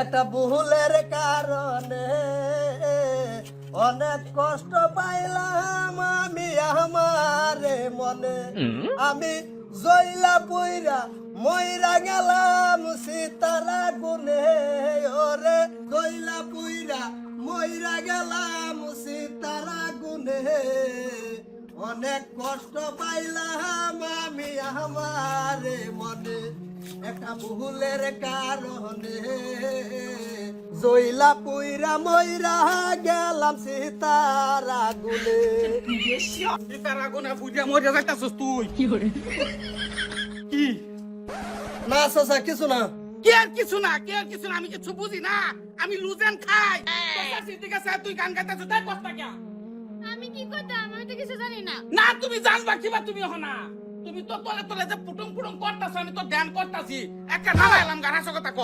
একটা ভুলের কারণে অনেক কষ্ট পাইলাম আমি আমারে মনে। আমি জইলা পইরা মইরা গেলাম সীতারা গুনে ওরে জইলা পইরা মইরা গেলাম সীতারা গুনে অনেক কষ্ট পাইলাম আমি আমারে মনে। একটা ভুলের কারণে জইলা পুইরা মইরা গেলাম সীতারা গুনে সীতার আগুনে বুঝে মরে যাইতাছস তুই। কি না চাচা কিছু না। কি আর কিছু না? কি আর কিছু না? আমি কিছু বুঝি না? আমি লুজেন খাই। ঠিক আছে তুই গান গাইতেছ তাই কথা কে। আমি কি করতাম? আমি তো কিছু জানি না। না তুমি জানবা কিবা তুমি হনা তুমি তো তলে তলে যে পুটুম পুটুম করতাছ, আমি তো ধ্যান করতাছি। একটা নালাইলাম হাসো কথা ক